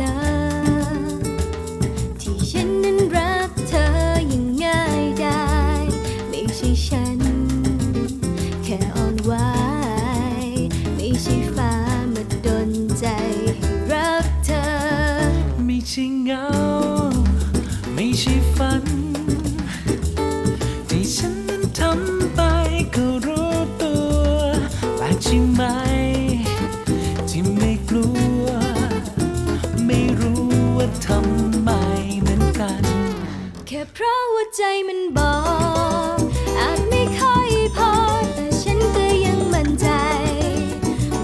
ลอ ที่ฉันนั้นรักเธออย่างง่ายดายไม่ใช่ฉัน ไม่เหมือนกัน แค่เพราะว่าใจมันบอกอาจไม่ค่อยพอ แต่ฉันก็ยังมั่นใจ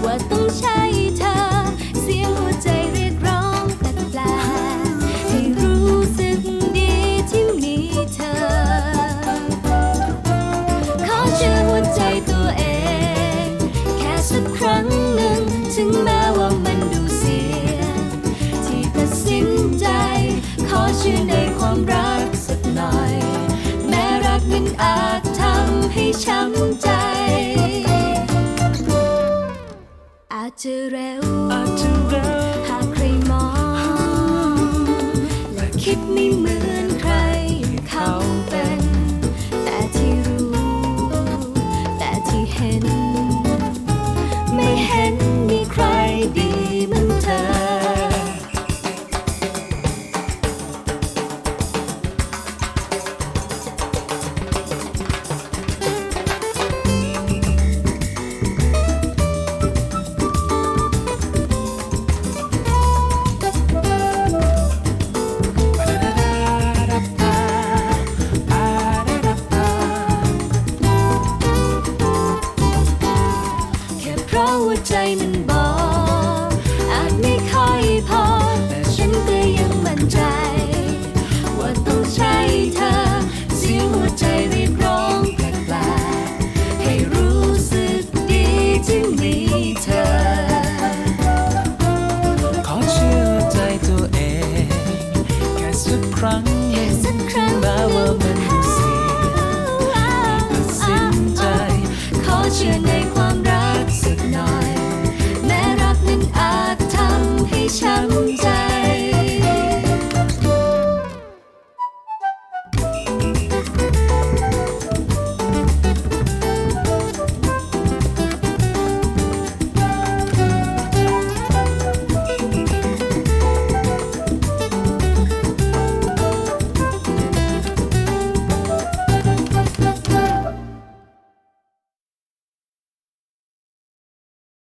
ว่าต้องใช่เธอ เสียงหัวใจเรียกร้องแปลกๆให้รู้สึกดีที่มีเธอ ขอเชื่อหัวใจตัวเอง แค่สักครั้งหนึ่งถึงแม้ว่า ชื่นในความรักสักหน่อย แม้รักมันอาจทำให้ช้ำใจ อาจจะเร็วหากใครมอง และคิดไม่เหมือนใครเขาเป็น แต่ที่รู้ แต่ที่เห็น time